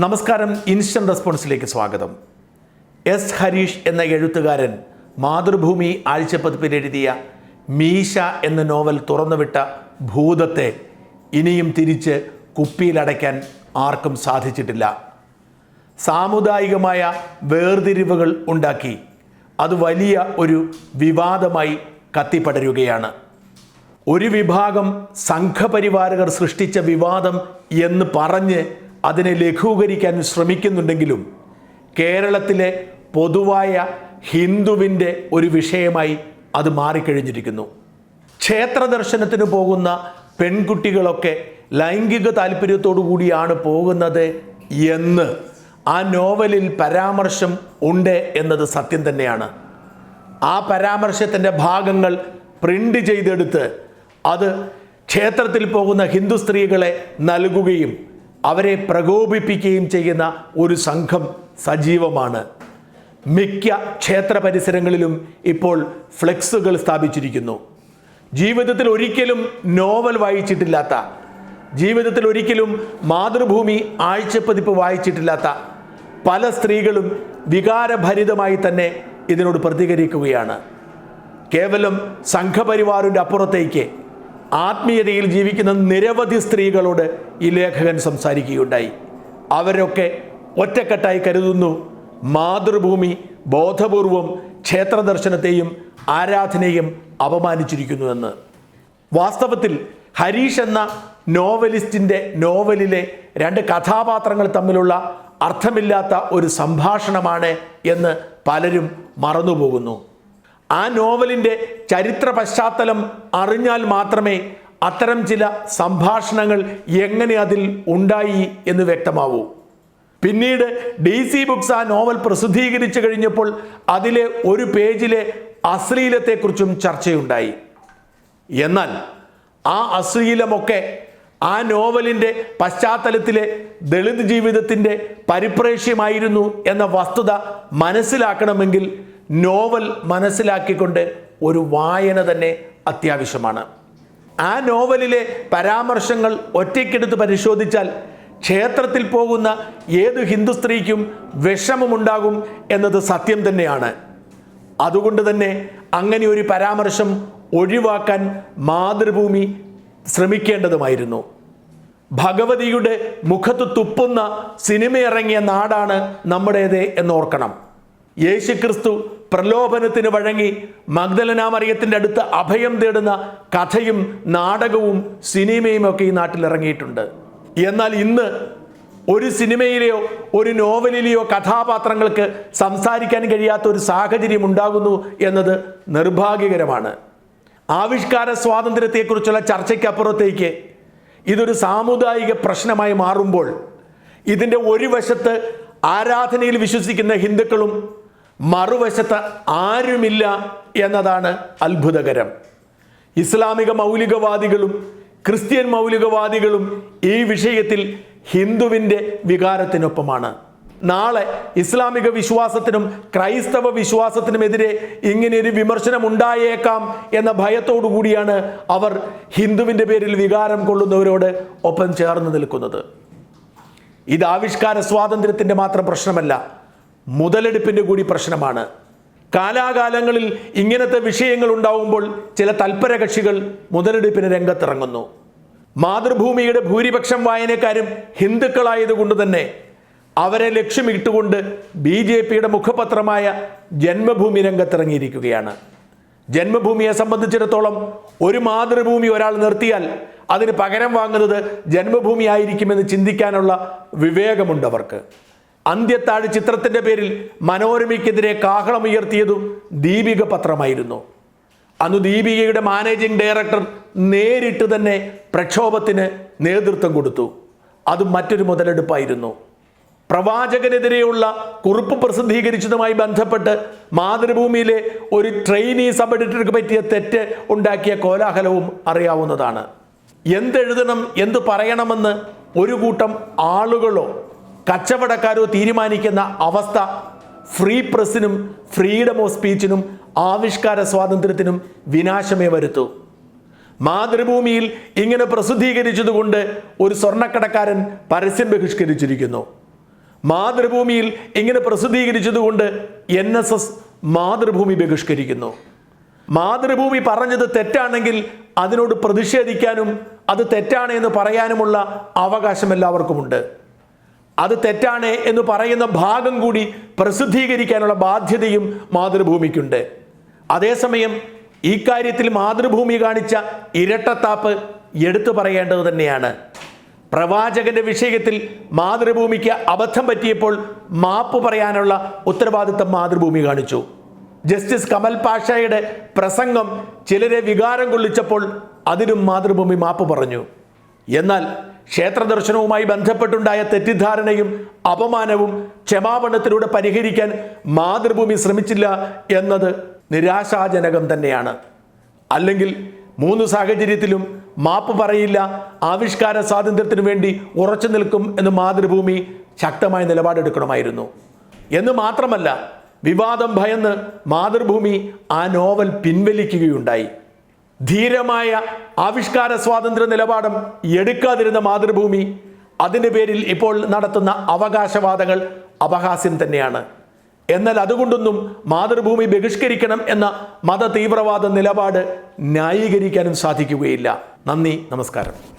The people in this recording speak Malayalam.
നമസ്കാരം ഇൻസ്റ്റന്റ് റെസ്പോൺസിലേക്ക് സ്വാഗതം. എസ് ഹരീഷ് എന്ന എഴുത്തുകാരൻ മാതൃഭൂമി ആഴ്ചപ്പതിപ്പിൽ എഴുതിയ മീശ എന്ന നോവൽ തുറന്നുവിട്ട ഭൂതത്തെ ഇനിയും തിരിച്ച് കുപ്പിയിലടയ്ക്കാൻ ആർക്കും സാധിച്ചിട്ടില്ല. സാമുദായികമായ വേർതിരിവുകൾ ഉണ്ടാക്കി അത് വലിയ ഒരു വിവാദമായി കത്തിപ്പടരുകയാണ്. ഒരു വിഭാഗം സംഘപരിവാരകർ സൃഷ്ടിച്ച വിവാദം എന്ന് പറഞ്ഞ് അതിനെ ലഘൂകരിക്കാൻ ശ്രമിക്കുന്നുണ്ടെങ്കിലും കേരളത്തിലെ പൊതുവായ ഹിന്ദുവിന്റെ ഒരു വിഷയമായി അത് മാറിക്കഴിഞ്ഞിരിക്കുന്നു. ക്ഷേത്ര ദർശനത്തിന് പോകുന്ന പെൺകുട്ടികളൊക്കെ ലൈംഗിക താല്പര്യത്തോടു കൂടിയാണ് പോകുന്നത് എന്ന് ആ നോവലിൽ പരാമർശം ഉണ്ട് എന്നത് സത്യം തന്നെയാണ്. ആ പരാമർശത്തിന്റെ ഭാഗങ്ങൾ പ്രിന്റ് ചെയ്തെടുത്ത് അത് ക്ഷേത്രത്തിൽ പോകുന്ന ഹിന്ദു സ്ത്രീകളെ നൽകുകയും അവരെ പ്രകോപിപ്പിക്കുകയും ചെയ്യുന്ന ഒരു സംഘം സജീവമാണ്. മിക്ക ക്ഷേത്ര പരിസരങ്ങളിലും ഇപ്പോൾ ഫ്ലെക്സുകൾ സ്ഥാപിച്ചിരിക്കുന്നു. ജീവിതത്തിൽ ഒരിക്കലും നോവൽ വായിച്ചിട്ടില്ലാത്ത ജീവിതത്തിൽ ഒരിക്കലും മാതൃഭൂമി ആഴ്ചപ്പതിപ്പ് വായിച്ചിട്ടില്ലാത്ത പല സ്ത്രീകളും വികാരഭരിതമായി തന്നെ ഇതിനോട് പ്രതികരിക്കുകയാണ്. കേവലം സംഘപരിവാറിന്റെ അപ്പുറത്തേക്ക് ആത്മീയതയിൽ ജീവിക്കുന്ന നിരവധി സ്ത്രീകളോട് ഈ ലേഖകൻ സംസാരിക്കുകയുണ്ടായി. അവരൊക്കെ ഒറ്റക്കെട്ടായി കരുതുന്നു മാതൃഭൂമി ബോധപൂർവം ക്ഷേത്ര ദർശനത്തെയും ആരാധനയും അപമാനിച്ചിരിക്കുന്നുവെന്ന് വാസ്തവത്തിൽ ഹരീഷ് എന്ന നോവലിസ്റ്റിന്റെ നോവലിലെ രണ്ട് കഥാപാത്രങ്ങൾ തമ്മിലുള്ള അർത്ഥമില്ലാത്ത ഒരു സംഭാഷണമാണ് എന്ന് പലരും മറന്നുപോകുന്നു. ആ നോവലിന്റെ ചരിത്ര പശ്ചാത്തലം അറിഞ്ഞാൽ മാത്രമേ അത്തരം ചില സംഭാഷണങ്ങൾ എങ്ങനെ അതിൽ ഉണ്ടായി എന്ന് വ്യക്തമാവൂ. പിന്നീട് ഡി സി ബുക്സ് ആ നോവൽ പ്രസിദ്ധീകരിച്ചു കഴിഞ്ഞപ്പോൾ അതിലെ ഒരു പേജിലെ അശ്ലീലത്തെക്കുറിച്ചും ചർച്ചയുണ്ടായി. എന്നാൽ ആ അശ്ലീലമൊക്കെ ആ നോവലിന്റെ പശ്ചാത്തലത്തിലെ ദളിത് ജീവിതത്തിന്റെ പരിപ്രേക്ഷ്യമായിരുന്നു എന്ന വസ്തുത മനസ്സിലാക്കണമെങ്കിൽ നോവൽ മനസ്സിലാക്കിക്കൊണ്ട് ഒരു വായന തന്നെ അത്യാവശ്യമാണ്. ആ നോവലിലെ പരാമർശങ്ങൾ ഒറ്റയ്ക്കെടുത്ത് പരിശോധിച്ചാൽ ക്ഷേത്രത്തിൽ പോകുന്ന ഏത് ഹിന്ദു സ്ത്രീക്കും വിഷമമുണ്ടാകും എന്നത് സത്യം തന്നെയാണ്. അതുകൊണ്ട് തന്നെ അങ്ങനെ ഒരു പരാമർശം ഒഴിവാക്കാൻ മാതൃഭൂമി ശ്രമിക്കേണ്ടതുമായിരുന്നു. ഭഗവതിയുടെ മുഖത്ത് തുപ്പുന്ന സിനിമ ഇറങ്ങിയ നാടാണ് നമ്മുടേത് എന്നോർക്കണം. യേശുക്രിസ്തു പ്രലോഭനത്തിന് വഴങ്ങി മഗ്ദലനാമറിയത്തിന്റെ അടുത്ത് അഭയം തേടുന്ന കഥയും നാടകവും സിനിമയും ഒക്കെ ഈ നാട്ടിൽ ഇറങ്ങിയിട്ടുണ്ട്. എന്നാൽ ഇന്ന് ഒരു സിനിമയിലെയോ ഒരു നോവലിലെയോ കഥാപാത്രങ്ങൾക്ക് സംസാരിക്കാൻ കഴിയാത്ത ഒരു സാഹചര്യം ഉണ്ടാകുന്നു എന്നത് നിർഭാഗ്യകരമാണ്. ആവിഷ്കാര സ്വാതന്ത്ര്യത്തെക്കുറിച്ചുള്ള ചർച്ചയ്ക്കപ്പുറത്തേക്ക് ഇതൊരു സാമുദായിക പ്രശ്നമായി മാറുമ്പോൾ ഇതിന്റെ ഒരു വശത്ത് ആരാധനയിൽ വിശ്വസിക്കുന്ന ഹിന്ദുക്കളും മറുവശത്ത് ആരുമില്ല എന്നതാണ് അത്ഭുതകരം. ഇസ്ലാമിക മൗലികവാദികളും ക്രിസ്ത്യൻ മൗലികവാദികളും ഈ വിഷയത്തിൽ ഹിന്ദുവിന്റെ വികാരത്തിനൊപ്പമാണ്. നാളെ ഇസ്ലാമിക വിശ്വാസത്തിനും ക്രൈസ്തവ വിശ്വാസത്തിനുമെതിരെ ഇങ്ങനെയൊരു വിമർശനം ഉണ്ടായേക്കാം എന്ന ഭയത്തോടു കൂടിയാണ് അവർ ഹിന്ദുവിന്റെ പേരിൽ വികാരം കൊള്ളുന്നവരോട് ഒപ്പം ചേർന്ന് നിൽക്കുന്നത്. ഇത് ആവിഷ്കാര സ്വാതന്ത്ര്യത്തിന്റെ മാത്രം പ്രശ്നമല്ല. മുതലെടുപ്പിന്റെ കൂടി പ്രശ്നമാണ്. കാലാകാലങ്ങളിൽ ഇങ്ങനത്തെ വിഷയങ്ങൾ ഉണ്ടാവുമ്പോൾ ചില തൽപര കക്ഷികൾ മുതലെടുപ്പിന് രംഗത്തിറങ്ങുന്നു. മാതൃഭൂമിയുടെ ഭൂരിപക്ഷം വായനക്കാരും ഹിന്ദുക്കളായതുകൊണ്ട് തന്നെ അവരെ ലക്ഷ്യമിട്ടുകൊണ്ട് ബി ജെ പിയുടെ മുഖപത്രമായ ജന്മഭൂമി രംഗത്തിറങ്ങിയിരിക്കുകയാണ്. ജന്മഭൂമിയെ സംബന്ധിച്ചിടത്തോളം ഒരു മാതൃഭൂമി ഒരാൾ നിർത്തിയാൽ അതിന് പകരം വാങ്ങുന്നത് ജന്മഭൂമി ആയിരിക്കുമെന്ന് ചിന്തിക്കാനുള്ള വിവേകമുണ്ട് അവർക്ക്. അന്ത്യത്താഴ് ചിത്രത്തിന്റെ പേരിൽ മനോരമയ്ക്കെതിരെ കാഹളമുയർത്തിയതും ദീപിക പത്രമായിരുന്നു. അന്ന് ദീപികയുടെ മാനേജിംഗ് ഡയറക്ടർ നേരിട്ട് തന്നെ പ്രക്ഷോഭത്തിന് നേതൃത്വം കൊടുത്തു. അത് മറ്റൊരു മുതലെടുപ്പായിരുന്നു. പ്രവാചകനെതിരെയുള്ള കുറിപ്പ് പ്രസിദ്ധീകരിച്ചതുമായി ബന്ധപ്പെട്ട് മാതൃഭൂമിയിലെ ഒരു ട്രെയിനി സബ് എഡിറ്റർക്ക് പറ്റിയ തെറ്റ് ഉണ്ടാക്കിയ കോലാഹലവും അറിയാവുന്നതാണ്. എന്തെഴുതണം എന്ത് പറയണമെന്ന് ഒരു കൂട്ടം ആളുകളോ കച്ചവടക്കാരോ തീരുമാനിക്കുന്ന അവസ്ഥ ഫ്രീ പ്രസിനും ഫ്രീഡം ഓഫ് സ്പീച്ചിനും ആവിഷ്കാര സ്വാതന്ത്ര്യത്തിനും വിനാശമേ വരുത്തൂ. മാതൃഭൂമിയിൽ ഇങ്ങനെ പ്രസിദ്ധീകരിച്ചതുകൊണ്ട് ഒരു സ്വർണക്കടക്കാരൻ പരസ്യം ബഹിഷ്കരിച്ചിരിക്കുന്നു. മാതൃഭൂമിയിൽ ഇങ്ങനെ പ്രസിദ്ധീകരിച്ചതുകൊണ്ട് എൻ എസ് എസ് മാതൃഭൂമി ബഹിഷ്കരിക്കുന്നു. മാതൃഭൂമി പറഞ്ഞത് തെറ്റാണെങ്കിൽ അതിനോട് പ്രതിഷേധിക്കാനും അത് തെറ്റാണ് എന്ന് പറയാനുമുള്ള അവകാശം എല്ലാവർക്കുമുണ്ട്. അത് തെറ്റാണ് എന്ന് പറയുന്ന ഭാഗം കൂടി പ്രസിദ്ധീകരിക്കാനുള്ള ബാധ്യതയും മാതൃഭൂമിക്കുണ്ട്. അതേസമയം ഈ കാര്യത്തിൽ മാതൃഭൂമി കാണിച്ച ഇരട്ടത്താപ്പ് എടുത്തു പറയേണ്ടത് തന്നെയാണ്. പ്രവാചകന്റെ വിഷയത്തിൽ മാതൃഭൂമിക്ക് അബദ്ധം പറ്റിയപ്പോൾ മാപ്പ് പറയാനുള്ള ഉത്തരവാദിത്തം മാതൃഭൂമി കാണിച്ചു. ജസ്റ്റിസ് കമൽ പാഷയുടെ പ്രസംഗം ചിലരെ വികാരം കൊള്ളിച്ചപ്പോൾ അതിനും മാതൃഭൂമി മാപ്പ് പറഞ്ഞു. എന്നാൽ ക്ഷേത്ര ദർശനവുമായി ബന്ധപ്പെട്ടുണ്ടായ തെറ്റിദ്ധാരണയും അപമാനവും ക്ഷമാപണത്തിലൂടെ പരിഹരിക്കാൻ മാതൃഭൂമി ശ്രമിച്ചില്ല എന്നത് നിരാശാജനകം തന്നെയാണ്. അല്ലെങ്കിൽ മൂന്ന് സാഹചര്യത്തിലും മാപ്പ് പറയില്ല ആവിഷ്കാര സ്വാതന്ത്ര്യത്തിനു വേണ്ടി ഉറച്ചു നിൽക്കും എന്ന് മാതൃഭൂമി ശക്തമായ നിലപാടെടുക്കണമായിരുന്നു. എന്ന് മാത്രമല്ല വിവാദം ഭയന്ന് മാതൃഭൂമി ആ നോവൽ പിൻവലിക്കുകയുണ്ടായി. ധീരമായ ആവിഷ്കാര സ്വാതന്ത്ര്യ നിലപാടും എടുക്കാതിരുന്ന മാതൃഭൂമി അതിന്റെ പേരിൽ ഇപ്പോൾ നടത്തുന്ന അവകാശവാദങ്ങൾ അപഹാസ്യം തന്നെയാണ്. എന്നാൽ അതുകൊണ്ടൊന്നും മാതൃഭൂമി ബഹിഷ്കരിക്കണം എന്ന മത തീവ്രവാദ നിലപാട് ന്യായീകരിക്കാനും സാധിക്കുകയില്ല. നന്ദി നമസ്കാരം.